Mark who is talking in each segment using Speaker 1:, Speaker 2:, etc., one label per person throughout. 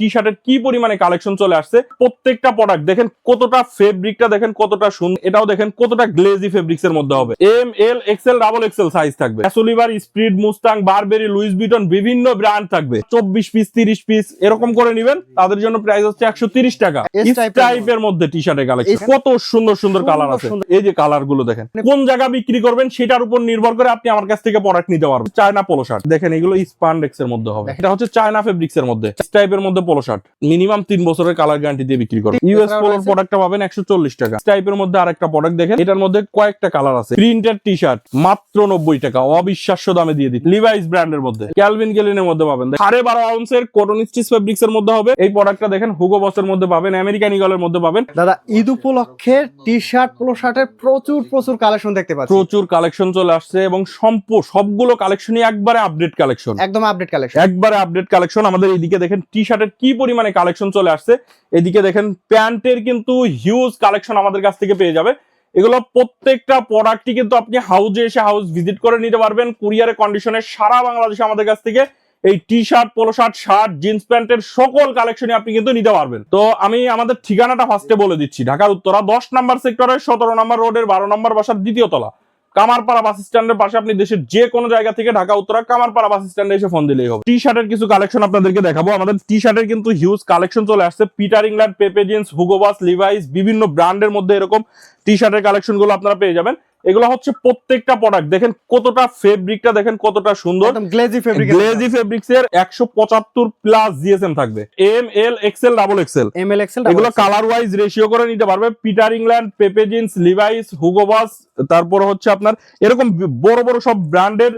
Speaker 1: টি শার্টের কি পরিমাণে কালেকশন চলে আসছে? প্রত্যেকটা প্রোডাক্ট দেখেন কতটা ফেব্রিকটা দেখেন কতটা সুন্দর এটাও দেখেন কতটা গ্লেজি ফেব্রিক্স এর মধ্যে হবে। M L XL double XL size থাকবে। S Oliver speed Mustang Burberry Louis Vuitton বিভিন্ন ব্র্যান্ড থাকবে। চব্বিশ পিস তিরিশ পিস এরকম করে নিবেন। তাদের জন্য প্রাইস হচ্ছে একশো তিরিশ টাকা। টাইপের মধ্যে। টি শার্টের কালেকশন কত সুন্দর সুন্দর কালার আছে। এই যে কালারগুলো দেখেন। কোন জায়গা বিক্রি করবেন সেটার উপর নির্ভর করে আপনি আমার কাছ থেকে প্রোডাক্ট নিতে পারবেন। চায়না পোলো শার্ট দেখেন এগুলো স্পান্ডেক্স এর মধ্যে হবে। এটা হচ্ছে চায়না ফেব্রিক্স এর মধ্যে। টাইপের মধ্যে পোলো শার্ট মিনিমাম তিন বছরের কালার গ্যারান্টি দিয়ে বিক্রি করবেন। ইউএস পোলোর প্রোডাক্টটা পাবেন একশো চল্লিশ টাকা। টাইপের মধ্যে আরেকটা প্রোডাক্ট দেখেন। এটার মধ্যে কয়েকটা কালার আছে। প্রিন্টেড টি শার্ট মাত্র নব্বই টাকা। অবিশ্বাস্য দামে দিয়ে দিচ্ছি। লিভাইস ব্র্যান্ডের মধ্যে। ক্যালভিন গেলিনের মধ্যে পাবেন। সাড়ে বারো আউন্সের কটন স্টিচ ফেব্রিক্স এর মধ্যে হবে। এই প্রোডাক্টটা দেখেন হুগো বসের মধ্যে পাবেন। আমেরিকান ইগলের মধ্যে পাবেন।
Speaker 2: দাদা ঈদ উপলক্ষে টি শার্ট পোলো শার্টের প্রচুর প্রচুর কালেকশন দেখতে পাচ্ছি।
Speaker 1: প্রচুর কালেকশন চলে আসছে এবং সম্প সবগুলো কালেকশনই একবারে আপডেট কালেকশন
Speaker 2: একদম আপডেট কালেকশন
Speaker 1: একবারে আপডেট কালেকশন আমাদের এইদিকে দেখেন টি শার্টের কি পরিমাণে কালেকশন চলে আসছে? এদিকে দেখেন, প্যান্টের কিন্তু হিউজ কালেকশন আমাদের কাছ থেকে পেয়ে যাবে। এগুলো প্রত্যেকটা প্রোডাক্টই কিন্তু আপনি হাউজে এসে হাউস ভিজিট করে নিতে পারবেন। কুরিয়ারের কন্ডিশনে সারা বাংলাদেশে আমাদের কাছ থেকে এই T shirt polo shirt shirt jeans প্যান্টের সকল কালেকশনই আপনি কিন্তু নিতে পারবেন। তো আমি আমাদের ঠিকানাটা ফার্স্টে বলে দিচ্ছি। ঢাকার উত্তরা, দশ নাম্বার সেক্টরের সতেরো নাম্বার রোডের বারো নাম্বার বাসার দ্বিতীয় তলা। কামারপাড়া বাস স্ট্যান্ডের পাশে আপনি দেশের যে কোনো জায়গা থেকে ঢাকা, উত্তরা, কামারপাড়া বাস স্ট্যান্ডে এসে ফোন দিলেই হবে। টি শার্টের কিছু কালেকশন আপনাদেরকে দেখাবো। আমাদের টি শার্টের কিন্তু হিউজ কালেকশন চলে আসছে। Peter England Pepe Jeans Hugo Boss Levi's বিভিন্ন ব্র্যান্ডের মধ্যে এরকম টি শার্টের কালেকশনগুলো আপনারা পেয়ে যাবেন। এগুলো হচ্ছে প্রত্যেকটা প্রোডাক্ট দেখেন কতটা ফেব্রিকটা দেখেন কতটা সুন্দর।
Speaker 2: গ্লেজি ফেব্রিক
Speaker 1: গ্লেজি ফেব্রিক্স এর একশো পঁচাত্তর প্লাস জিএসএম থাকবে। M L XL double XL
Speaker 2: M L XL
Speaker 1: এগুলো কালার ওয়াইজ রেশিও করে নিতে পারবে। Peter England Pepe Jeans Levi's Hugo Boss তারপর হচ্ছে আপনার এরকম বড় বড় সব ব্র্যান্ডের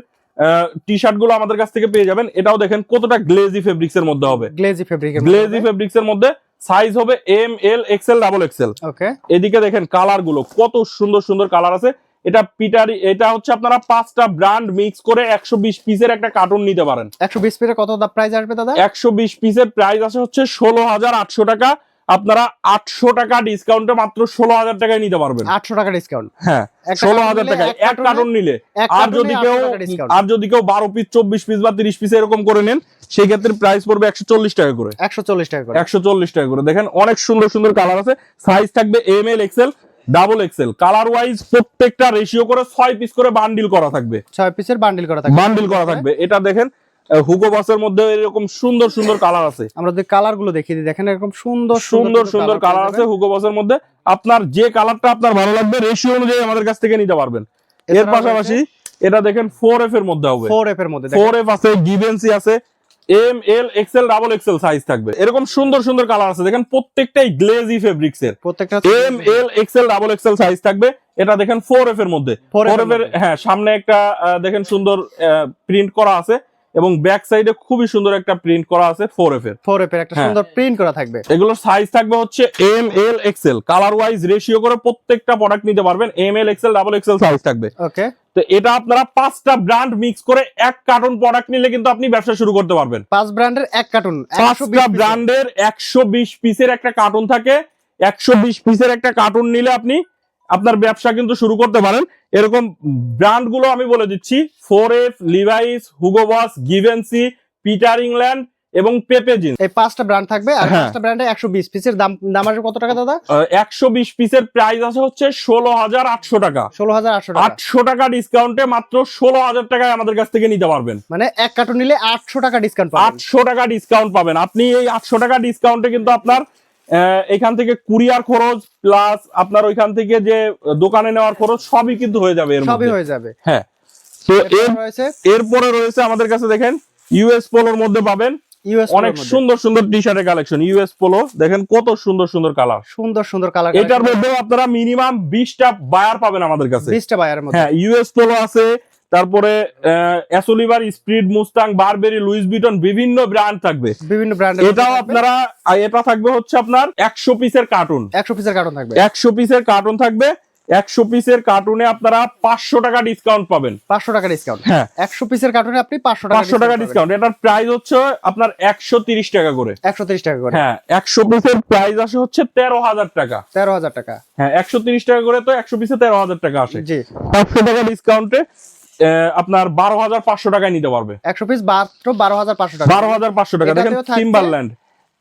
Speaker 1: টি শার্টগুলো আমাদের কাছ থেকে পেয়ে যাবেন। এটাও দেখেন কতটা গ্লেজি ফেব্রিক্স এর মধ্যে হবে।
Speaker 2: গ্লেজি ফেব্রিক
Speaker 1: গ্লেজি ফেব্রিক্স এর মধ্যে সাইজ হবে M L XL double XL
Speaker 2: okay
Speaker 1: এদিকে দেখেন কালারগুলো কত সুন্দর সুন্দর কালার আছে। এটা পিটার এটা হচ্ছে আপনারা পাঁচটা ব্র্যান্ড মিক্স করে একশো বিশ পিসের একটা কার্টুন নিতে পারেন।
Speaker 2: একশো বিশ পিসের কত প্রাইস আসবে দাদা?
Speaker 1: একশো বিশ পিসের প্রাইস আছে হচ্ছে ষোলো হাজার আটশো টাকা। আপনারা আটশো টাকা ডিসকাউন্টে মাত্র ষোলো হাজার টাকায় নিতে পারবেন।
Speaker 2: আটশো টাকা ডিসকাউন্ট
Speaker 1: হ্যাঁ ষোলো হাজার টাকায়
Speaker 2: এক
Speaker 1: কার্টন নিলে। আর যদি কেউ
Speaker 2: 800 টাকা discount।
Speaker 1: আর যদি কেউ বারো পিস চব্বিশ পিস বা তিরিশ পিস এরকম করে নেন সেই ক্ষেত্রে প্রাইস পড়বে একশো চল্লিশ টাকা করে।
Speaker 2: একশো চল্লিশ টাকা করে।
Speaker 1: একশো চল্লিশ টাকা করে। দেখেন অনেক সুন্দর সুন্দর কালার আছে। সাইজ থাকবে M L XL double XL colour wise প্রত্যেকটা রেশিও করে ছয় পিস করে বান্ডিল করা থাকবে।
Speaker 2: ছয় পিসের বান্ডিল করা থাকবে।
Speaker 1: বান্ডিল করা থাকবে। এটা দেখেন হুগো বাসের মধ্যে এরকম সুন্দর সুন্দর কালার আছে।
Speaker 2: আমরা যদি কালারগুলো দেখিয়ে দিই দেখেন এরকম সুন্দর
Speaker 1: সুন্দর সুন্দর কালার আছে হুগো বাসের মধ্যে। আপনার যে কালারটা আপনার ভালো লাগবে রেশিও অনুযায়ী আমাদের কাছ থেকে নিতে পারবেন। এর পাশাপাশি এটা দেখেন ফোর এফ এর মধ্যে হবে।
Speaker 2: ফোর এফ এর মধ্যে
Speaker 1: ফোর এফ আছে গিভেন্সি আছে M L XL double XL size থাকবে। এরকম সুন্দর সুন্দর কালার আছে। দেখেন প্রত্যেকটাই গ্লেজি ফেব্রিক্স এর।
Speaker 2: প্রত্যেকটা
Speaker 1: M L XL double XL size থাকবে। এটা দেখেন ফোর এফ এর মধ্যে। ফোর
Speaker 2: এর
Speaker 1: এফ এর হ্যাঁ সামনে একটা দেখেন সুন্দর প্রিন্ট করা আছে এবং ব্যাক সাইডে খুবই সুন্দর একটা প্রিন্ট করা আছে ফোর এফ এর।
Speaker 2: ফোর এফ এর একটা
Speaker 1: হ্যাঁ।
Speaker 2: সুন্দর প্রিন্ট করা থাকবে।
Speaker 1: এগুলোর সাইজ থাকবে হচ্ছে M L XL colour wise ratio করে প্রত্যেকটা প্রোডাক্ট নিতে পারবেন। M L XL double XL size থাকবে।
Speaker 2: ওকে
Speaker 1: তো এটা আপনারা পাঁচটা ব্র্যান্ড মিক্স করে এক কার্টন প্রোডাক্ট নিলে কিন্তু আপনি ব্যবসা শুরু করতে পারবেন।
Speaker 2: পাঁচ ব্র্যান্ডের এক কার্টুন
Speaker 1: পাঁচটা ব্র্যান্ডের একশো বিশ পিসের একটা কার্টুন থাকে। একশো বিশ পিসের একটা কার্টুন নিলে আপনি আপনার ব্যবসা কিন্তু শুরু করতে পারেন। এরকম ব্র্যান্ডগুলো আমি বলে দিচ্ছি four F Levi's Hugo Boss Givenchy Peter England এবং পেপে জিন্স।
Speaker 2: এই পাঁচটা ব্র্যান্ড থাকবে আর
Speaker 1: হ্যাঁ।
Speaker 2: পাঁচটা ব্র্যান্ডে একশো বিশ পিসের দাম দাম আসবে কত টাকা দাদা?
Speaker 1: একশো বিশ পিসের প্রাইস আছে হচ্ছে ষোলো হাজার আটশো টাকা।
Speaker 2: ষোলো হাজার আটশো টাকা।
Speaker 1: আটশো টাকা ডিসকাউন্টে মাত্র ষোলো হাজার টাকায় আমাদের কাছ থেকে নিতে পারবেন।
Speaker 2: মানে এক কার্টুন নিলে আটশো টাকা ডিসকাউন্ট পাবেন।
Speaker 1: আটশো টাকা ডিসকাউন্ট পাবেন। আপনি এই আটশো টাকা ডিসকাউন্টে কিন্তু আপনার এখান থেকে কুরিয়ার খরচ প্লাস আপনার ওইখান থেকে যে দোকানে নেওয়ার খরচ সবই কিন্তু হয়ে যাবে এর
Speaker 2: সবই হয়ে যাবে।
Speaker 1: হ্যাঁ। তো
Speaker 2: এরপর
Speaker 1: এর
Speaker 2: রয়েছে
Speaker 1: আমাদের কাছে দেখেন ইউএস পোলোর মধ্যে পাবেন অনেক সুন্দর সুন্দর টি শার্টের কালেকশন ইউএস পোলো দেখেন কত সুন্দর সুন্দর কালার
Speaker 2: সুন্দর সুন্দর কালার
Speaker 1: এটার মধ্যে আপনারা মিনিমাম বিশটা বায়ার পাবেন আমাদের কাছে।
Speaker 2: বিশটা মধ্যে।
Speaker 1: হ্যাঁ ইউএস পোলো আছে তারপরে s Oliver speed Mustang Burberry Louis Vuitton বিভিন্ন ব্র্যান্ড থাকবে।
Speaker 2: বিভিন্ন ব্র্যান্ডের
Speaker 1: এটাও আপনারা এটা থাকবে হচ্ছে আপনার একশো পিসের কার্টুন
Speaker 2: একশো পিসের কার্টুন থাকবে।
Speaker 1: একশো পিসের কার্টুন থাকবে। একশো পিসের কার্টুনে আপনারা পাঁচশো টাকা ডিসকাউন্ট পাবেন।
Speaker 2: পাঁচশো টাকা ডিসকাউন্ট
Speaker 1: হ্যাঁ।
Speaker 2: একশো পিসের কার্টুনে আপনি পাঁচশো টাকা
Speaker 1: পাঁচশো টাকা ডিসকাউন্ট এটার প্রাইস হচ্ছে আপনার একশো তিরিশ টাকা করে।
Speaker 2: একশো তিরিশ টাকা করে।
Speaker 1: হ্যাঁ একশো পিসের প্রাইস আসে হচ্ছে তেরো হাজার টাকা।
Speaker 2: তেরো হাজার টাকা।
Speaker 1: হ্যাঁ একশো তিরিশ টাকা করে তো একশো পিসে তেরো হাজার টাকা আসে।
Speaker 2: জি।
Speaker 1: পাঁচশো টাকা ডিসকাউন্টে আপনার বারো হাজার পাঁচশো টাকায় নিতে পারবে।
Speaker 2: একশো পিস বারো হাজার পাঁচশো টাকা।
Speaker 1: বারো হাজার পাঁচশো টাকা। দেখেন Timberland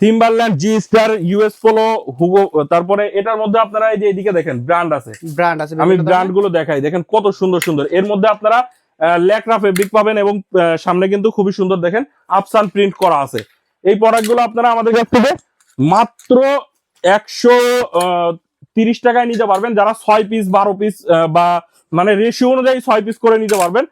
Speaker 1: Timberland G Star US Polo Hugo তারপরে এটার মধ্যে আপনারা এই যে এদিকে দেখেন ব্র্যান্ড আছে।
Speaker 2: ব্র্যান্ড আছে
Speaker 1: আমি ব্র্যান্ডগুলো দেখাই দেখেন কত সুন্দর সুন্দর। এর মধ্যে আপনারা ল্যাকরা ফেব্রিক পাবেন এবং সামনে কিন্তু খুবই সুন্দর দেখেন আপসান প্রিন্ট করা আছে। এই প্রোডাক্টগুলো আপনারা আমাদের কাছ থেকে মাত্র একশো তিরিশ টাকায় নিতে পারবেন। যারা ছয় পিস বারো পিস বা মানে রেশিও অনুযায়ী ছয় পিস করে নিতে পারবেন।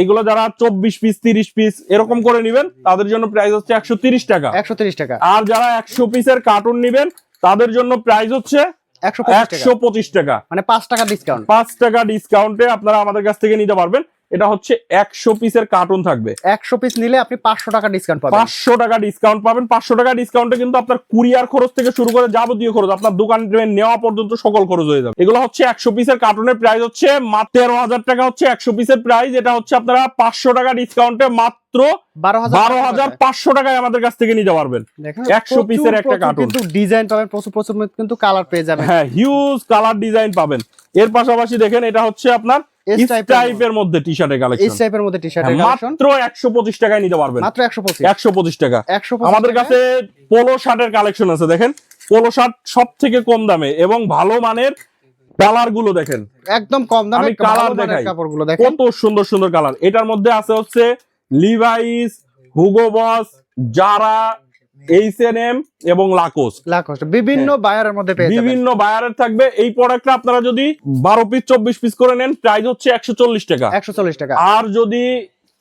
Speaker 1: এগুলো যারা চব্বিশ পিস তিরিশ পিস এরকম করে নিবেন তাদের জন্য প্রাইস হচ্ছে একশো তিরিশ টাকা।
Speaker 2: একশো তিরিশ টাকা।
Speaker 1: আর যারা একশো পিসের কার্টুন নিবেন তাদের জন্য প্রাইস হচ্ছে
Speaker 2: একশো
Speaker 1: একশো পঁচিশ টাকা।
Speaker 2: মানে পাঁচ টাকা ডিসকাউন্ট
Speaker 1: পাঁচ টাকা ডিসকাউন্টে আপনারা আমাদের কাছ থেকে নিতে পারবেন। এটা হচ্ছে একশো পিসের কার্টুন থাকবে।
Speaker 2: একশো পিস নিলে আপনি পাঁচশো টাকা ডিসকাউন্ট পাবেন।
Speaker 1: পাঁচশো টাকা ডিসকাউন্ট পাবেন। পাঁচশো টাকা ডিসকাউন্টে কিন্তু আপনার কুরিয়ার খরচ থেকে শুরু করে যাবতীয় খরচ আপনার দোকান নেওয়া পর্যন্ত সকল খরচ হয়ে যাবে। এগুলো হচ্ছে একশো পিসের কার্টুনের প্রাইস হচ্ছে মাত্র তেরো হাজার টাকা হচ্ছে একশো পিসের প্রাইস এটা হচ্ছে আপনারা পাঁচশো টাকা ডিসকাউন্টে মাত্র
Speaker 2: বারো হাজার
Speaker 1: হাজার পাঁচশো টাকায়। আমাদের কাছ থেকে নিতে পারবেন।
Speaker 2: দেখেন
Speaker 1: 100 পিসের একটা কার্টুন।
Speaker 2: কিন্তু ডিজাইন পাবেন প্রচুর প্রচুর কিন্তু কালার পেয়ে যাবেন।
Speaker 1: হ্যাঁ হিউজ কালার ডিজাইন পাবেন। এর পাশাপাশি দেখেন এটা হচ্ছে আপনার
Speaker 2: টাইপের
Speaker 1: মধ্যে। টি শার্টের
Speaker 2: এই টাইপের মধ্যে টি শার্টের কালেকশন
Speaker 1: হ্যাঁ, মাত্র টাকায় নিতে পারবেন।
Speaker 2: মাত্র একশো পঁচিশ।
Speaker 1: একশো পঁচিশ টাকা।
Speaker 2: একশো
Speaker 1: আমাদের কাছে পোলো শার্টের কালেকশন আছে দেখেন। পোলো শার্ট সব থেকে কম দামে এবং ভালো মানের কালারগুলো দেখেন।
Speaker 2: একদম কম দামে ভালো
Speaker 1: দেখাই।
Speaker 2: কাপড়গুলো দেখেন।
Speaker 1: কত সুন্দর সুন্দর কালার এটার মধ্যে আছে হচ্ছে Levi's Hugo Boss Zara H and M এবং লাকোস
Speaker 2: কষ্ট বিভিন্ন বায়ারের মধ্যে পেয়ে
Speaker 1: হ্যাঁ। বিভিন্ন বায়ারের থাকবে। এই প্রোডাক্টটা আপনারা যদি বারো পিস চব্বিশ পিস করে নেন প্রাইস হচ্ছে একশো চল্লিশ টাকা।
Speaker 2: একশো চল্লিশ টাকা।
Speaker 1: আর যদি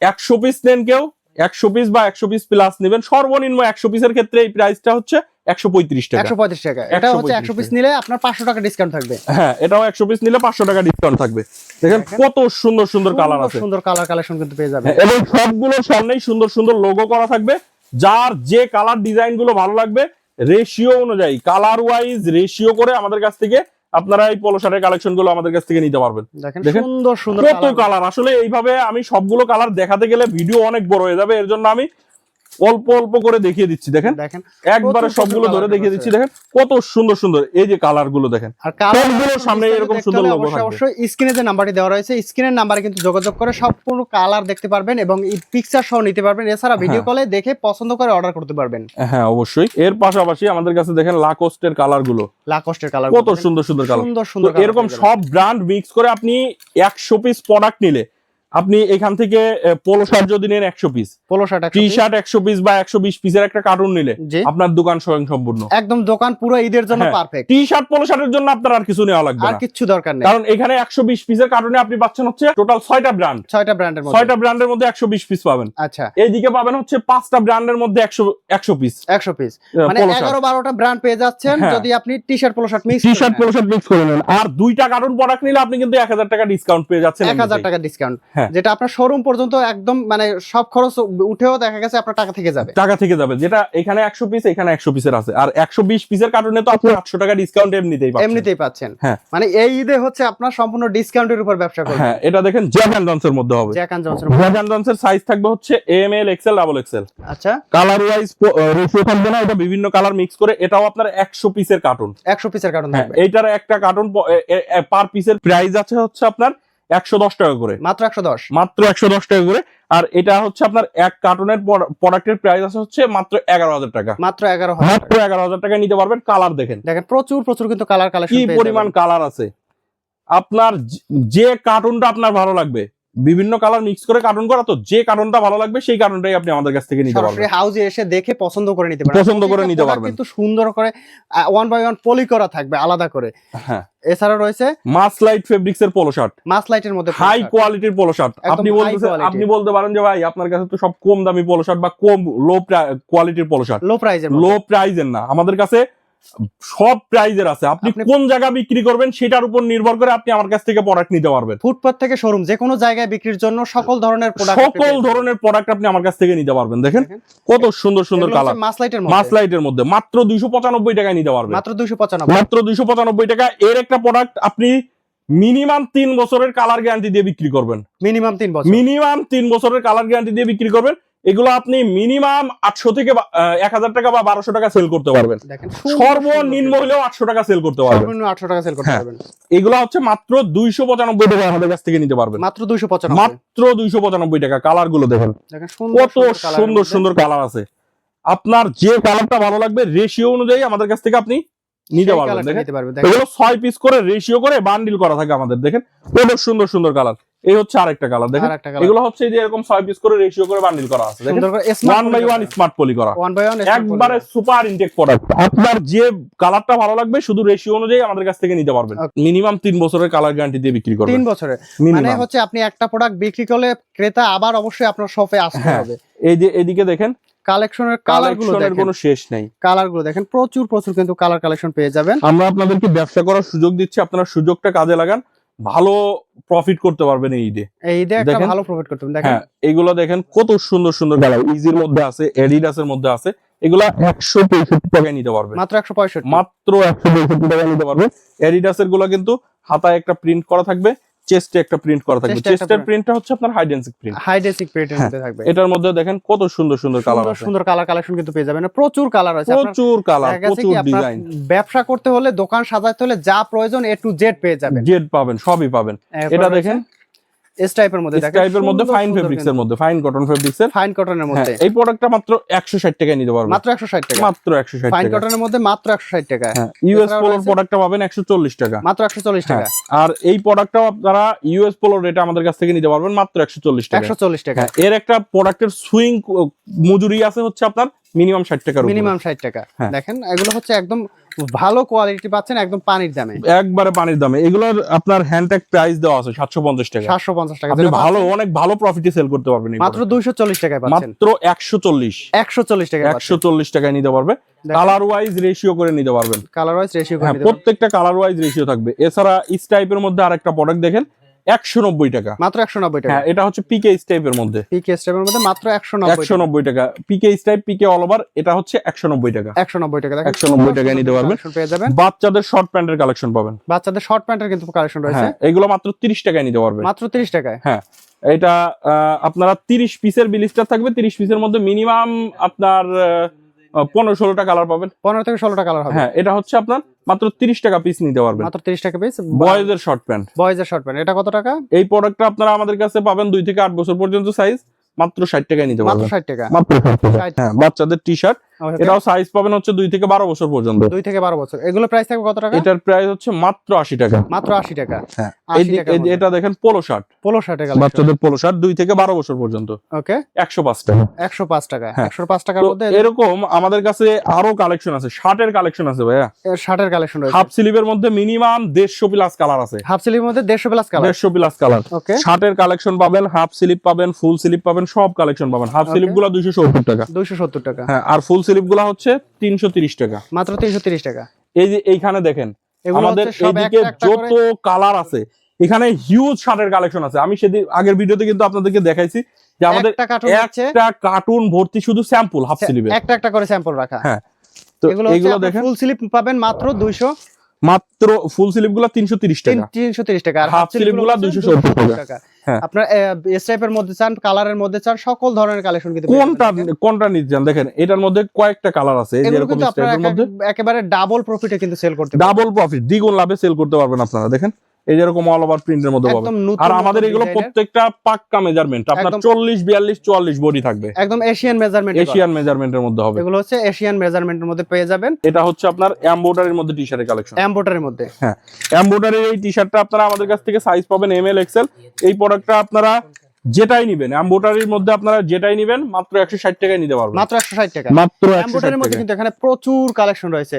Speaker 1: একশো পিস নেন কেউ একশো পিস বা একশো পিস প্লাস নেবেন সর্বনিম্ন একশো পিসের ক্ষেত্রে এই প্রাইসটা হচ্ছে একশো পঁয়ত্রিশ টাকা।
Speaker 2: একশো পঁয়ত্রিশ টাকা। এটা হচ্ছে
Speaker 1: 135
Speaker 2: একশো পিস নিলে আপনার পাঁচশো টাকা ডিসকাউন্ট থাকবে।
Speaker 1: হ্যাঁ এটাও একশো পিস নিলে পাঁচশো টাকা ডিসকাউন্ট থাকবে। দেখেন কত সুন্দর সুন্দর কালার আছে।
Speaker 2: সুন্দর কালার কালেকশন কিন্তু পেয়ে যাবেন।
Speaker 1: হ্যাঁ, এবং সবগুলোর সামনেই সুন্দর সুন্দর লোগো করা থাকবে। যার যে কালার ডিজাইনগুলো ভালো লাগবে রেশিও অনুযায়ী কালার ওয়াইজ রেশিও করে আমাদের কাছ থেকে আপনারা এই পলো শার্টের কালেকশনগুলো আমাদের কাছ থেকে নিতে পারবেন।
Speaker 2: দেখেন
Speaker 1: দেখেন,
Speaker 2: সুন্দর সুন্দর
Speaker 1: কত কালার আসলে এইভাবে আমি সবগুলো কালার দেখাতে গেলে ভিডিও অনেক বড় হয়ে যাবে। এর জন্য আমি অল্প অল্প করে দেখিয়ে দিচ্ছি দেখেন।
Speaker 2: দেখেন
Speaker 1: একবারে সবগুলো ধরে দেখিয়ে দিচ্ছি দেখেন। কত সুন্দর সুন্দর এই যে কালারগুলো দেখেন।
Speaker 2: আর
Speaker 1: সামনে এরকম সুন্দর থাকবে।
Speaker 2: অবশ্যই স্ক্রিনে যে নাম্বারটি দেওয়া রয়েছে স্ক্রিনের নাম্বারে কিন্তু যোগাযোগ করে সম্পূর্ণ কালার দেখতে পারবেন এবং পিকচার সহ নিতে পারবেন। এছাড়া ভিডিও
Speaker 1: হ্যাঁ।
Speaker 2: কলে দেখে পছন্দ করে অর্ডার করতে পারবেন।
Speaker 1: হ্যাঁ অবশ্যই। এর পাশাপাশি আমাদের কাছে দেখেন লাকোস্টের কালারগুলো
Speaker 2: লাকস্টের কালার
Speaker 1: কত সুন্দর সুন্দর কালার।
Speaker 2: সুন্দর সুন্দর
Speaker 1: এরকম সব ব্র্যান্ড মিক্স করে আপনি একশো পিস প্রোডাক্ট নিলে আপনি এখান থেকে পোলো শার্ট যদি নেন একশো piece
Speaker 2: polo shirt
Speaker 1: T shirt একশো পিস বা একশো বিশ পিসের একটা কার্টুন নিলে আপনার দোকান স্বয়ং সম্পূর্ণ
Speaker 2: একদম দোকান পুরো ঈদের জন্য। পারফেক্ট
Speaker 1: টি শার্ট পোলো শার্টের জন্য আপনার আর কিছু নেওয়া লাগবে
Speaker 2: আর
Speaker 1: না।
Speaker 2: কিচ্ছু দরকার নেই।
Speaker 1: কারণ এখানে একশো বিশ পিসের কার্টুনে আপনি পাচ্ছেন হচ্ছে টোটাল ছয়টা ব্র্যান্ড
Speaker 2: ছয়টা ব্র্যান্ডের মধ্যে।
Speaker 1: ছয়টা ব্র্যান্ডের মধ্যে একশো বিশ পিস পাবেন।
Speaker 2: আচ্ছা।
Speaker 1: এইদিকে পাবেন হচ্ছে পাঁচটা ব্র্যান্ডের মধ্যে একশো একশো পিস
Speaker 2: একশো পিস মানে এগারো বারোটা ব্র্যান্ড পেয়ে যাচ্ছেন
Speaker 1: হ্যাঁ।
Speaker 2: যদি আপনি T shirt polo shirt mix
Speaker 1: T shirt polo shirt mix করে নেন। আর দুইটা কার্টুন প্রোডাক্ট নিলে আপনি কিন্তু এক হাজার টাকা ডিসকাউন্ট পেয়ে যাচ্ছেন
Speaker 2: এক হাজার টাকা ডিসকাউন্ট। যেটা আপনার শোরুম পর্যন্ত একদম মানে সব খরচ উঠেও দেখা গেছে আপনার টাকা থেকে যাবে।
Speaker 1: টাকা থেকে যাবে। যেটা এখানে একশো পিস এখানে একশো পিসের আছে। আর একশো বিশ পিসের কার্টুনে তো আপনি আটশো টাকা ডিসকাউন্ট এমনিতেই
Speaker 2: এমনিতেই পাচ্ছেন।
Speaker 1: হ্যাঁ।
Speaker 2: মানে এই ঈদে হচ্ছে আপনার সম্পূর্ণ ডিসকাউন্টের উপর ব্যবসা করবেন
Speaker 1: হ্যাঁ এটা দেখেন জ্যাক অ্যান্ড ডন্সের মধ্যে হবে।
Speaker 2: Jack and Johnson
Speaker 1: Jack and ডন্সের size থাকবে হচ্ছে M L XL double XL
Speaker 2: আচ্ছা।
Speaker 1: কালার ওয়াইজ রেশিও থাকবে না এটা বিভিন্ন কালার মিক্স করে এটাও আপনার একশো পিসের কার্টুন
Speaker 2: একশো পিসের কার্টুন
Speaker 1: হ্যাঁ
Speaker 2: থাকবে।
Speaker 1: এইটার একটা কার্টুন পার পিসের প্রাইস আছে হচ্ছে আপনার একশো দশ টাকা করে।
Speaker 2: মাত্র একশো দশ?
Speaker 1: মাত্র একশো দশ টাকা করে। আর এটা হচ্ছে আপনার এক কার্টুনের প্রোডাক্টের প্রাইস আছে হচ্ছে মাত্র এগারো হাজার টাকা।
Speaker 2: মাত্র এগারো
Speaker 1: মাত্র এগারো হাজার টাকা নিতে পারবেন কালার দেখেন।
Speaker 2: দেখেন প্রচুর প্রচুর কিন্তু কালার
Speaker 1: কি পরিমাণ কালার আছে? আপনার যে কার্টুনটা আপনার ভালো লাগবে বিভিন্ন কালার মিক্স করে কার্টুন করা তো যে কার্টুনটা ভালো লাগবে সেই কার্টুনটাই আপনি আমাদের কাছ থেকে নিতে পারবেন।
Speaker 2: হাউজে এসে দেখে পছন্দ করে নিতে পারবেন
Speaker 1: পছন্দ করে নিতে পারবেন।
Speaker 2: কিন্তু সুন্দর করে ওয়ান বাই ওয়ান পলি করা থাকবে আলাদা করে।
Speaker 1: হ্যাঁ।
Speaker 2: এছাড়া রয়েছে
Speaker 1: মাস লাইট ফেব্রিক্স এর পোলো শার্ট
Speaker 2: মাস লাইটের মধ্যে
Speaker 1: হাই কোয়ালিটির পোলো শার্ট আপনি
Speaker 2: quality।
Speaker 1: আপনি বলতে পারেন যে ভাই আপনার কাছে তো সব কম দামি পোলো শার্ট বা কম লো কোয়ালিটির পোলো শার্ট
Speaker 2: লো প্রাইজের
Speaker 1: লো প্রাইজের না। আমাদের কাছে সব প্রাইজের আছে। আপনি কোন জায়গা বিক্রি করবেন সেটার উপর নির্ভর করে আপনি আমার কাছ থেকে প্রোডাক্ট নিতে পারবেন।
Speaker 2: ফুটপাথ থেকে শোরুম যে কোনো জায়গায় বিক্রির জন্য সকল ধরনের প্রোডাক্ট
Speaker 1: সকল ধরনের প্রোডাক্ট আপনি আমার কাছ থেকে নিতে পারবেন। দেখেন। কত সুন্দর সুন্দর কালার
Speaker 2: মাস লাইটের
Speaker 1: মাস মধ্যে। মাত্র দুইশো পঁচানব্বই টাকায় নিতে পারবেন।
Speaker 2: মাত্র দুইশো পঁচানব্বই।
Speaker 1: মাত্র দুইশো পঁচানব্বই টাকা। এর একটা প্রোডাক্ট আপনি মিনিমাম তিন বছরের কালার গ্যারান্টি দিয়ে বিক্রি করবেন।
Speaker 2: মিনিমাম তিন বছর।
Speaker 1: মিনিমাম তিন বছরের কালার গ্যারান্টি দিয়ে বিক্রি করবেন। এগুলো আপনি মিনিমাম আটশো থেকে এক হাজার টাকা বা বারোশো টাকা সেল করতে পারবেন। সর্বনিম্ন হলেও আটশো টাকা সেল করতে পারবেন।
Speaker 2: আটশো টাকা সেল করতে
Speaker 1: হ্যাঁ।
Speaker 2: পারবেন।
Speaker 1: এগুলো হচ্ছে মাত্র দুইশো পঁচানব্বই টাকা আমাদের কাছ থেকে নিতে পারবেন।
Speaker 2: মাত্র দুইশো পঁচানব্বই।
Speaker 1: মাত্র দুইশো পঁচানব্বই টাকা কালারগুলো দেখেন। কত সুন্দর সুন্দর কালার আছে। আপনার যে কালারটা ভালো লাগবে রেশিও অনুযায়ী আমাদের কাছ থেকে আপনি নিতে পারবেন দেখেন।
Speaker 2: নিতে পারবেন দেখেন।
Speaker 1: এগুলো ছয় পিস করে রেশিও করে বান্ডিল করা থাকে আমাদের দেখেন। কত সুন্দর সুন্দর কালার এই হচ্ছে আরেকটা কালার দেখেন? এগুলো হচ্ছে যে এরকম ছয় পিস করে রেশিও করে বান্ডিল করা আছে দেখেন?
Speaker 2: সুন্দর করে
Speaker 1: one by one smart poly করা।
Speaker 2: ওয়ান বাই ওয়ান
Speaker 1: একবারে সুপার ইনটেক প্রোডাক্ট আপনার যে কালারটা ভালো লাগবে শুধু রেশিও অনুযায়ী আমাদের কাছ থেকে নিতে পারবেন। মিনিমাম তিন বছরের কালার গ্যারান্টি দিয়ে বিক্রি করবেন।
Speaker 2: বছরে মানে হচ্ছে আপনি একটা প্রোডাক্ট বিক্রি করলে ক্রেতা আবার অবশ্যই আপনার শপে আসতে
Speaker 1: হ্যাঁ,
Speaker 2: হবে।
Speaker 1: এই যে এদিকে দেখেন
Speaker 2: কালেকশনের
Speaker 1: কালারগুলো
Speaker 2: দেখেন।
Speaker 1: কোনো শেষ নাই।
Speaker 2: কালারগুলো দেখেন। প্রচুর প্রচুর কিন্তু কালার কালেকশন পেয়ে যাবেন।
Speaker 1: আমরা আপনাদেরকে ব্যবসা করার সুযোগ দিচ্ছি আপনারা সুযোগটা কাজে লাগান। ভালো প্রফিট করতে পারবেন এই ঈদে।
Speaker 2: এই একটা। ভালো প্রফিট করতে পারবেন। দেখেন।
Speaker 1: হ্যাঁ এগুলো দেখেন কত সুন্দর সুন্দর কালার। ইজির মধ্যে আছে এডিডাসের মধ্যে আছে। এগুলা একশো পঁয়ষট্টি টাকায় নিতে পারবেন।
Speaker 2: মাত্র একশো পঁয়ষট্টি।
Speaker 1: মাত্র একশো পঁয়ষট্টি টাকায় নিতে পারবেন। এডিডাস এরগুলো কিন্তু হাতায় একটা প্রিন্ট করা থাকবে। চেস্টে একটা প্রিন্ট করা থাকবে। চেস্টের প্রিন্টটা হচ্ছে আপনার হাইডেন্সিক প্রিন্ট
Speaker 2: হাইডেসিক প্রিন্টের
Speaker 1: হ্যাঁ,
Speaker 2: মধ্যে থাকবে।
Speaker 1: এটার মধ্যে দেখেন কত সুন্দর সুন্দর কালার
Speaker 2: সুন্দর
Speaker 1: আছে।
Speaker 2: সুন্দর কালার কালেকশন কিন্তু পেয়ে যাবেন। প্রচুর কালার আছে। আপনার
Speaker 1: প্রচুর কালার প্রচুর ডিজাইন
Speaker 2: ব্যবসা করতে হলে দোকান সাজাতে হলে যা প্রয়োজন এ টু জেড পেয়ে যাবেন।
Speaker 1: জেড পাবেন সবই পাবেন। এটা দেখেন
Speaker 2: এস টাইপের মধ্যে দেখেন
Speaker 1: টাইপের মধ্যে ফাইন ফেব্রিক্স এর মধ্যে ফাইন কটন ফেব্রিক্স এর
Speaker 2: ফাইন কটনের
Speaker 1: হ্যাঁ
Speaker 2: মধ্যে।
Speaker 1: এই প্রোডাক্টটা মাত্র একশো ষাট টাকায় নিতে পারবেন।
Speaker 2: মাত্র একশো ষাট টাকা।
Speaker 1: মাত্র একশো ষাট
Speaker 2: ফাইন কটনের মধ্যে মাত্র একশো ষাট টাকা।
Speaker 1: হ্যাঁ ইউএস পোলোর প্রোডাক্টটা পাবেন একশো চল্লিশ টাকা।
Speaker 2: মাত্র একশো চল্লিশ টাকা।
Speaker 1: হ্যাঁ, আর এই প্রোডাক্টটাও আপনারা ইউএস পোলোর রেটে আমাদের কাছ থেকে নিতে পারবেন মাত্র একশো চল্লিশ টাকা
Speaker 2: একশো চল্লিশ টাকা।
Speaker 1: হ্যাঁ, এর একটা প্রোডাক্টের সুইং মজুরি আছে হচ্ছে আপনার মিনিমাম ষাট টাকার উপরে।
Speaker 2: মিনিমাম ষাট টাকা।
Speaker 1: হ্যাঁ।
Speaker 2: দেখেন এগুলো হচ্ছে একদম ভালো কোয়ালিটি পাচ্ছেন একদম পানির দামে।
Speaker 1: একবারে পানির দামে। এগুলোর আপনার হ্যান্ডট্যাগ প্রাইস দেওয়া আছে সাতশো পঞ্চাশ টাকা।
Speaker 2: সাতশো পঞ্চাশ টাকা।
Speaker 1: আপনি ভালো অনেক ভালো প্রফিটে সেল করতে পারবেন
Speaker 2: মাত্র
Speaker 1: product।
Speaker 2: দুইশো চল্লিশ টাকায় পাচ্ছেন।
Speaker 1: মাত্র একশো চল্লিশ।
Speaker 2: একশো চল্লিশ টাকা
Speaker 1: একশো চল্লিশ টাকায় নিতে পারবে। কালার ওয়াইজ রেশিও করে নিতে পারবেন।
Speaker 2: কালার ওয়াইজ রেশিও করে
Speaker 1: হ্যাঁ। প্রত্যেকটা কালার ওয়াইজ রেশিও থাকবে। এছাড়া ইস টাইপের মধ্যে আরেকটা প্রোডাক্ট দেখেন। একশো নব্বই টাকা।
Speaker 2: মাত্র একশো নব্বই টাকা।
Speaker 1: হ্যাঁ এটা হচ্ছে পিকে টাইপের মধ্যে।
Speaker 2: পিকে মধ্যে মাত্র একশো
Speaker 1: একশো নব্বই টাকা। PK type PK all over এটা হচ্ছে একশো নব্বই টাকা।
Speaker 2: একশো নব্বই টাকা। দেখেন
Speaker 1: 190 টাকায় নিতে পারবেন।
Speaker 2: পেয়ে যাবেন।
Speaker 1: বাচ্চাদের শর্ট প্যান্টের কালেকশন পাবেন।
Speaker 2: বাচ্চাদের শর্ট প্যান্টের কিন্তু কালেকশন রয়েছে।
Speaker 1: হ্যাঁ এগুলো মাত্র তিরিশ টাকায় নিতে পারবে
Speaker 2: মাত্র তিরিশ টাকায়।
Speaker 1: হ্যাঁ এটা আহ, আপনারা তিরিশ পিসের বিলিস্টার থাকবে। তিরিশ পিসের মধ্যে মিনিমাম আপনার পনেরো ষোলোটা কালার পাবেন।
Speaker 2: পনেরো থেকে ষোলোটা কালার হবে।
Speaker 1: হ্যাঁ এটা হচ্ছে আপনার মাত্র তিরিশ টাকা পিস নিতে পারবেন।
Speaker 2: মাত্র তিরিশ টাকা পিস
Speaker 1: বয়েজের শর্ট প্যান্ট
Speaker 2: বয়েজের শর্ট প্যান্ট এটা কত টাকা?
Speaker 1: এই প্রোডাক্টটা আপনারা আমাদের কাছে পাবেন দুই থেকে আট বছর পর্যন্ত সাইজ মাত্র ষাট টাকায় নিতে
Speaker 2: মাত্র
Speaker 1: পারবেন
Speaker 2: ষাট টাকা।
Speaker 1: মাত্র ষাট টাকা। হ্যাঁ বাচ্চাদের টি শার্ট
Speaker 2: Okay,
Speaker 1: এটাও সাইজ পাবেন হচ্ছে দুই থেকে বারো বছর পর্যন্ত।
Speaker 2: দুই থেকে বারো বছর। এগুলো প্রাইস থাকবে কত টাকা?
Speaker 1: এটার প্রাইস হচ্ছে মাত্র আশি টাকা।
Speaker 2: মাত্র আশি টাকা।
Speaker 1: হ্যাঁ।
Speaker 2: 80
Speaker 1: এই যে-
Speaker 2: টাকার
Speaker 1: এই যে
Speaker 2: মধ্যে।
Speaker 1: এটা দেখেন পোলো শার্ট
Speaker 2: পোলো শার্টের
Speaker 1: বাচ্চাদের পোলো শার্ট দুই থেকে বারো বছর পর্যন্ত।
Speaker 2: ওকে
Speaker 1: একশো পাঁচ টাকা।
Speaker 2: একশো পাঁচ টাকা।
Speaker 1: হ্যাঁ।
Speaker 2: একশো পাঁচ টাকার মধ্যে
Speaker 1: এরকম আমাদের কাছে আরও কালেকশন আছে। শার্টের কালেকশন আছে ভাইয়া।
Speaker 2: শার্টের কালেকশন রয়েছে।
Speaker 1: হাফ স্লিভের মধ্যে মিনিমাম দেড়শো প্লাস কালার আছে।
Speaker 2: হাফ স্লিভের মধ্যে দেড়শো প্লাস কালার
Speaker 1: দেড়শো প্লাস কালার
Speaker 2: ওকে
Speaker 1: শার্টের কালেকশন পাবেন হাফ স্লিপ পাবেন ফুল স্লিপ পাবেন সব কালেকশন পাবেন। Half
Speaker 2: Okay.
Speaker 1: গুলো গুলা দুইশো সত্তর টাকা।
Speaker 2: দুইশো সত্তর টাকা।
Speaker 1: হ্যাঁ আর ফুল স্লিপগুলা হচ্ছে তিনশো টাকা।
Speaker 2: মাত্র তিনশো টাকা।
Speaker 1: এই যে এইখানে দেখেন আমাদের এদিকে যত কালার আছে এখানে হিউজ শার্টের কালেকশন আছে। আমি সেদিন আগের ভিডিওতে কিন্তু আপনাদেরকে দেখাইছি যে আমাদের
Speaker 2: একটা কার্টুন
Speaker 1: ভর্তি শুধু স্যাম্পল হাফ স্লিভের
Speaker 2: একটা একটা করে স্যাম্পল রাখা।
Speaker 1: হ্যাঁ। তো
Speaker 2: এগুলো
Speaker 1: দেখেন।
Speaker 2: ফুল স্লিপ পাবেন মাত্র দুইশো
Speaker 1: মাত্র ফুল স্লিপগুলা তিনশো তিরিশ টাকা।
Speaker 2: তিনশো তিরিশ টাকা। আর হাফ
Speaker 1: স্লিপগুলা গুলো 270
Speaker 2: টাকা। আপনার এস টাইপের মধ্যে চান কালারের মধ্যে চান সকল ধরনের কালেকশন কিন্তু
Speaker 1: কোনটা কোনটা নিতে চান দেখেন এটার মধ্যে কয়েকটা কালার আছে এই যে এরকম স্টাইলের মধ্যে।
Speaker 2: একেবারে ডাবল প্রফিটে কিন্তু সেল করতে
Speaker 1: ডাবল প্রফিট দ্বিগুণ লাভে সেল করতে পারবেন আপনারা দেখেন। এই যেরকম অল ওভার প্রিন্টের মধ্যে পাবেন। আর আমাদের এগুলো প্রত্যেকটা পাক্কা মেজারমেন্ট আপনার
Speaker 2: একদম-
Speaker 1: চল্লিশ বিয়াল্লিশ চুয়াল্লিশ বডি থাকবে।
Speaker 2: একদম এশিয়ান মেজারমেন্ট
Speaker 1: এশিয়ান মেজারমেন্টের মধ্যে হবে।
Speaker 2: এগুলো হচ্ছে এশিয়ান মেজারমেন্টের মধ্যে পেয়ে যাবেন।
Speaker 1: এটা হচ্ছে আপনার এমব্রয়ডারির মধ্যে টি শার্টের কালেকশন
Speaker 2: এম্বোটারের মধ্যে।
Speaker 1: হ্যাঁ এমব্রয়ডারির এই টি শার্টটা আপনারা আমাদের কাছ থেকে সাইজ পাবেন এম এল এক্সেল এই প্রোডাক্টটা আপনারা যেটাই নিবেন এমব্রয়ডারির মধ্যে আপনারা যেটাই নিবেন মাত্র একশো ষাট টাকায় নিতে পারবেন।
Speaker 2: মাত্র একশো ষাট টাকা।
Speaker 1: মাত্র একশো
Speaker 2: মধ্যে কিন্তু এখানে প্রচুর কালেকশন রয়েছে।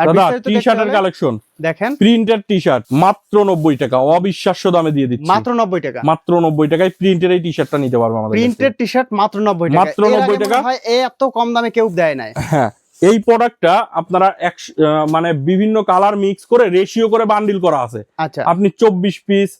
Speaker 2: আর
Speaker 1: দাদা
Speaker 2: বিস্তারিত
Speaker 1: টি
Speaker 2: দেখতে
Speaker 1: শার্টের
Speaker 2: হলে
Speaker 1: কালেকশন
Speaker 2: দেখেন।
Speaker 1: প্রিন্টের টি শার্ট মাত্র নব্বই টাকা অবিশ্বাস্য দামে দিয়ে দিচ্ছি।
Speaker 2: মাত্র নব্বই টাকা।
Speaker 1: মাত্র নব্বই টাকায় প্রিন্টের এই টি শার্টটা নিতে পারব আমাদের
Speaker 2: প্রিন্টেড টি শার্ট মাত্র নব্বই টাকা।
Speaker 1: মাত্র
Speaker 2: এর
Speaker 1: 90 টাকা?
Speaker 2: এ এত কম দামে কেউ দেয় নাই।
Speaker 1: হ্যাঁ এই প্রোডাক্টটা আপনারা এক মানে বিভিন্ন কালার মিক্স করে রেশিও করে বান্ডিল করা আছে।
Speaker 2: আচ্ছা।
Speaker 1: আপনি চব্বিশ পিস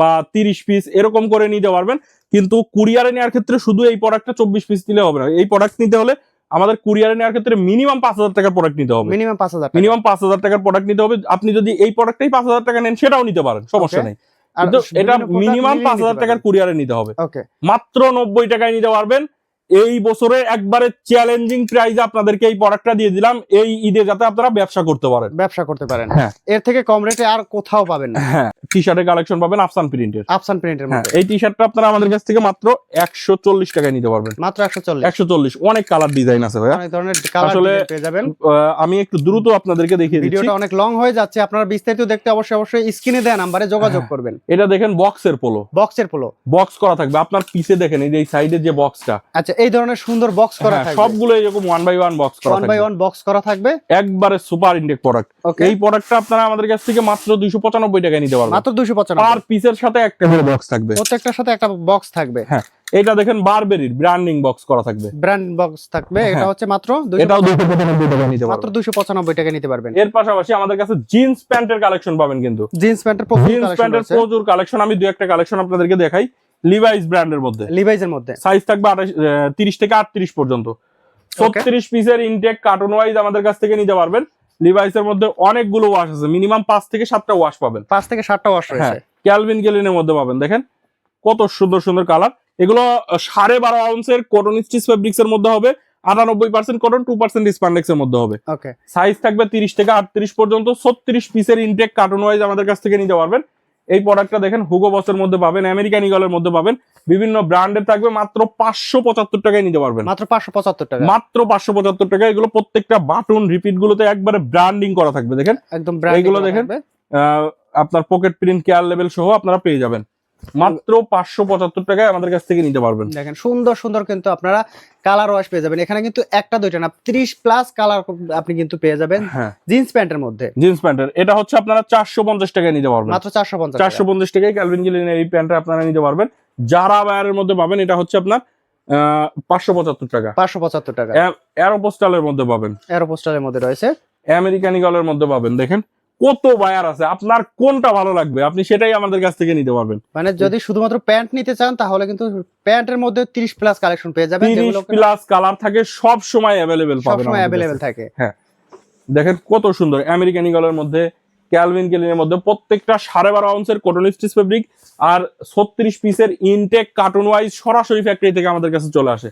Speaker 1: বা তিরিশ পিস এরকম করে নিতে পারবেন। কিন্তু কুরিয়ারে নেওয়ার ক্ষেত্রে শুধু এই প্রোডাক্টটা চব্বিশ পিস নিলে হবে না। এই প্রোডাক্ট নিতে হলে আমাদের কুরিয়ারে নেওয়ার ক্ষেত্রে মিনিমাম পাঁচ হাজার টাকার প্রোডাক্ট নিতে হবে।
Speaker 2: মিনিমাম পাঁচ হাজার
Speaker 1: মিনিমাম পাঁচ হাজার টাকার প্রোডাক্ট নিতে হবে। আপনি যদি এই প্রোডাক্টটাই পাঁচ হাজার টাকা নেন সেটাও নিতে পারেন সমস্যা নেই। এটা মিনিমাম পাঁচ হাজার টাকার কুরিয়ারে নিতে হবে। মাত্র নব্বই টাকায় নিতে পারবেন। এই বছরে একবারে চ্যালেঞ্জিং প্রাইজে আপনাদেরকে এই প্রোডাক্টটা দিয়ে দিলাম। এই ঈদে যাতে আপনারা ব্যবসা করতে পারেন।
Speaker 2: ব্যবসা করতে পারেন।
Speaker 1: হ্যাঁ।
Speaker 2: এর থেকে কম রেটে আর কোথাও পাবেন না।
Speaker 1: হ্যাঁ টি শার্টের কালেকশন পাবেন আফসান প্রিন্টের
Speaker 2: আফসান প্রিন্টের মধ্যে।
Speaker 1: এই টি শার্টটা আপনারা আমাদের কাছ থেকে মাত্র একশো চল্লিশ টাকায় নিতে পারবেন।
Speaker 2: মাত্র একশো চল্লিশ।
Speaker 1: একশো চল্লিশ। অনেক কালার ডিজাইন আছে ভাইয়া।
Speaker 2: অনেক ধরনের কালার পেয়ে যাবেন।
Speaker 1: আমি একটু দ্রুত আপনাদেরকে দেখিয়ে দিচ্ছি।
Speaker 2: ভিডিওটা অনেক লং হয়ে যাচ্ছে। আপনারা বিস্তারিত দেখতে অবশ্যই অবশ্যই স্ক্রিনে দেওয়া নাম্বারে যোগাযোগ
Speaker 1: হ্যাঁ।
Speaker 2: করবেন।
Speaker 1: এটা দেখেন বক্সের পোলো
Speaker 2: বক্সের পোলো
Speaker 1: বক্স করা থাকবে। আপনার পিছে দেখেন এই যে এই সাইডের যে বক্সটা
Speaker 2: আচ্ছা এই ধরনের সুন্দর বক্স করা
Speaker 1: হ্যাঁ,
Speaker 2: থাকবে।
Speaker 1: সবগুলো এরকম ওয়ান বাই ওয়ান বক্স করা
Speaker 2: ওয়ান বাই ওয়ান বক্স করা থাকবে।
Speaker 1: একবারে সুপার ইনটেক প্রোডাক্ট এই প্রোডাক্টটা আপনারা আমাদের কাছ থেকে মাত্র দুইশো পঁচানব্বই টাকায় নিতে পারবেন।
Speaker 2: মাত্র দুশো
Speaker 1: পার
Speaker 2: পঁচানব্বই
Speaker 1: পিসের সাথে একটা করে বক্স থাকবে।
Speaker 2: প্রত্যেকটার সাথে একটা বক্স থাকবে।
Speaker 1: হ্যাঁ এটা দেখেন বারবেরির ব্র্যান্ডিং বক্স করা থাকবে।
Speaker 2: ব্র্যান্ড বক্স থাকবে। এটা
Speaker 1: হ্যাঁ।
Speaker 2: হচ্ছে মাত্র 200
Speaker 1: এটাও দুইশো পঁচানব্বই টাকা নিতে
Speaker 2: মাত্র
Speaker 1: পারবেন
Speaker 2: দুশো পঁচানব্বই টাকা নিতে পারবেন।
Speaker 1: এর পাশাপাশি আমাদের কাছে জিন্স প্যান্টের কালেকশন পাবেন কিন্তু।
Speaker 2: জিন্স প্যান্টের প্রচুর
Speaker 1: জিন্স
Speaker 2: কালেকশন
Speaker 1: প্যান্টের
Speaker 2: আছে
Speaker 1: প্রচুর কালেকশন আমি দু একটা কালেকশন আপনাদেরকে দেখাই। লিভাইস ব্র্যান্ডের মধ্যে।
Speaker 2: লিভাইজের মধ্যে।
Speaker 1: সাইজ থাকবে আঠাশ তিরিশ থেকে আটত্রিশ পর্যন্ত। ছত্রিশ পিসের ইনটেক কার্টুন ওয়াইজ আমাদের কাছ থেকে নিতে পারবেন। লিভাইসের মধ্যে অনেকগুলো ওয়াশ আছে। মিনিমাম পাঁচ থেকে সাতটা ওয়াশ পাবেন।
Speaker 2: পাঁচ থেকে সাতটা ওয়াশ রয়েছে।
Speaker 1: ক্যালভিন গেলিনের মধ্যে পাবেন। দেখেন কত সুন্দর সুন্দর কালার এগুলো সাড়ে বারো আউন্সের কটন স্টিচ ফেব্রিক্স এর মধ্যে হবে। আটানব্বই percent cotton two percent spandex এর মধ্যে হবে।
Speaker 2: ওকে
Speaker 1: সাইজ থাকবে তিরিশ থেকে আটত্রিশ পর্যন্ত। ছত্রিশ পিসের ইনটেক কার্টুন ওয়াইজ আমাদের কাছ থেকে নিতে পারবেন। এই প্রোডাক্টটা দেখেন হুগো বসের মধ্যে পাবেন আমেরিকান ইগলের মধ্যে পাবেন। বিভিন্ন ব্র্যান্ডের থাকবে মাত্র পাঁচশো পঁচাত্তর টাকায় নিতে পারবেন।
Speaker 2: মাত্র পাঁচশো পঁচাত্তর টাকা।
Speaker 1: মাত্র পাঁচশো পঁচাত্তর টাকা এগুলো প্রত্যেকটা বাটন রিপিট গুলোতে একবারে ব্র্যান্ডিং করা থাকবে দেখেন?
Speaker 2: একদম এগুলো
Speaker 1: এইগুলো দেখেন। আহ, আপনার পকেট প্রিন্ট কেয়ার লেভেল সহ আপনারা পেয়ে যাবেন। মাত্র পাঁচশো পঁচাত্তর টাকায় আমাদের কাছ থেকে নিতে পারবেন।
Speaker 2: দেখেন সুন্দর সুন্দর কিন্তু আপনারা কালার ওয়াশ পেয়ে যাবেন। এখানে কিন্তু একটা দুইটা না ত্রিশ প্লাস কালার আপনি কিন্তু পেয়ে যাবেন জিন্স প্যান্টের মধ্যে।
Speaker 1: জিন্স প্যান্টের এটা হচ্ছে আপনারা চারশো পঞ্চাশ টাকায় নিতে পারবেন।
Speaker 2: মাত্র চারশো পঞ্চাশ
Speaker 1: চারশো পঞ্চাশ টাকায় ক্যালভিন গিলিনের এই প্যান্টটা আপনারা নিতে পারবেন। যারা বায়ারের মধ্যে পাবেন এটা হচ্ছে আপনার পাঁচশো পঁচাত্তর টাকা।
Speaker 2: পাঁচশো পঁচাত্তর টাকা।
Speaker 1: অ্যারোপোস্টালের মধ্যে পাবেন।
Speaker 2: এরোপোস্টারের মধ্যে রয়েছে।
Speaker 1: আমেরিকান ইগলের মধ্যে পাবেন দেখেন। কত বায়ার আছে আপনার কোনটা ভালো লাগবে? আপনি সেটাই আমাদের কাছ থেকে নিতে পারবেন।
Speaker 2: মানে যদি শুধুমাত্র প্যান্ট নিতে চান তাহলে কিন্তু প্যান্টের মধ্যে তিরিশ প্লাস কালেকশন পেয়ে যাবেন
Speaker 1: তিরিশ
Speaker 2: যেগুলো
Speaker 1: প্লাস কালার থাকে সব সময় অ্যাভেলেবেল পাবেন আমাদের
Speaker 2: অ্যাভেলেবেল
Speaker 1: কাছে।
Speaker 2: থাকে।
Speaker 1: দেখেন কত সুন্দর আমেরিকান ইগলের মধ্যে ক্যালভিন কেলিনের মধ্যে প্রত্যেকটা সাড়ে বারো আউন্সের কটন স্টিচ ফেব্রিক আর ছত্রিশ পিসের ইনটেক কার্টুন ওয়াইজ সরাসরি ফ্যাক্টরি থেকে আমাদের কাছে চলে আসে।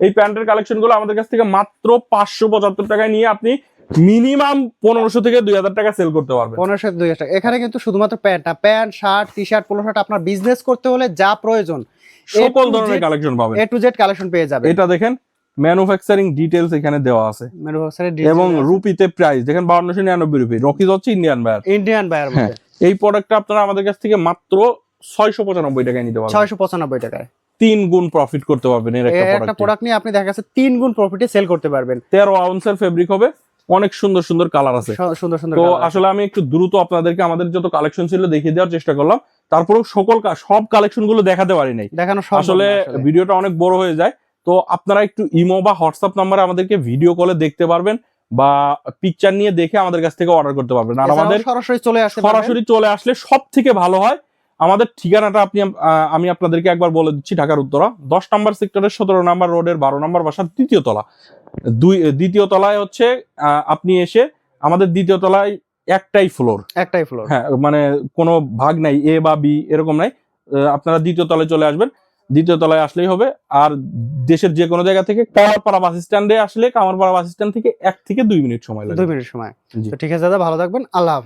Speaker 1: এই প্যান্টের কালেকশনগুলো আমাদের কাছ থেকে মাত্র পাঁচশো পঁচাত্তর টাকায় নিয়ে আপনি মিনিমাম পনেরোশো থেকে দুই হাজার টাকা সেল করতে পারবেন।
Speaker 2: পনেরোশো দুই হাজার টাকা। এখানে কিন্তু শুধুমাত্র প্যান্ট না pant shirt T shirt polo shirt আপনার বিজনেস করতে হলে যা প্রয়োজন
Speaker 1: সকল ধরনের কালেকশন পাবেন।
Speaker 2: এ টু জেড কালেকশন পেয়ে যাবে
Speaker 1: এটা দেখেন ম্যানুফ্যাকচারিং ডিটেলস এখানে দেওয়া আছে। এবং রুপিতে প্রাইস দেখেন বাউন্নশো নিরানব্বই রুপি। রকিজ হচ্ছে ইন্ডিয়ান বায়ার
Speaker 2: ইন্ডিয়ান বায়ার
Speaker 1: এই প্রোডাক্টটা আপনারা আমাদের কাছ থেকে মাত্র ছয়শো পঁচানব্বই টাকায় নিতে পারবেন।
Speaker 2: ছয়শো পঁচানব্বই টাকায়।
Speaker 1: তিন গুণ প্রফিট করতে পারবেন এর একটা প্রোডাক্ট
Speaker 2: নিয়ে আপনি দেখা যাচ্ছে তিন গুণ প্রফিটে সেল করতে পারবেন।
Speaker 1: তেরো আউন্সের ফেব্রিক হবে। অনেক সুন্দর সুন্দর কালার আছে।
Speaker 2: সুন্দর সুন্দর
Speaker 1: তো আসলে আমি একটু দ্রুত আপনাদেরকে আমাদের যত কালেকশন ছিল দেখিয়ে দেওয়ার চেষ্টা করলাম। তারপরেও সকল কা- সব কালেকশনগুলো দেখাতে পারি নাই
Speaker 2: দেখানো
Speaker 1: আসলে ভিডিওটা অনেক বড় হয়ে যায়। তো আপনারা একটু ইমো বা হোয়াটসঅ্যাপ নাম্বারে আমাদেরকে ভিডিও কলে দেখতে পারবেন বা পিকচার নিয়ে দেখে আমাদের কাছ থেকে অর্ডার করতে পারবেন। আর আমাদের
Speaker 2: সরাসরি চলে
Speaker 1: সরাসরি চলে আসলে সব থেকে ভালো হয় আমাদের ঠিকানাটা আপনি আমি আপনাদেরকে একবার বলে দিচ্ছি ঢাকার উত্তরা। দশ নম্বর সেক্টরের সতেরো নম্বর রোডের বারো নম্বর বাসার দ্বিতীয় তলা। দুই দ্বিতীয় তলায় হচ্ছে আপনি এসে আমাদের দ্বিতীয় তলায় একটাই ফ্লোর
Speaker 2: একটাই ফ্লোর
Speaker 1: হ্যাঁ মানে কোনো ভাগ নাই এ বা বি এরকম নাই। আপনারা দ্বিতীয় তলায় চলে আসবেন। দ্বিতীয় তলায় আসলেই হবে। আর দেশের যে কোনো জায়গা থেকে কামারপাড়া বাস স্ট্যান্ডে আসলে কামারপাড়া বাস স্ট্যান্ড থেকে এক থেকে দুই মিনিট সময়
Speaker 2: লাগে।
Speaker 1: দুই
Speaker 2: মিনিট সময়। ঠিক আছে দাদা ভালো থাকবেন। আল্লাহ।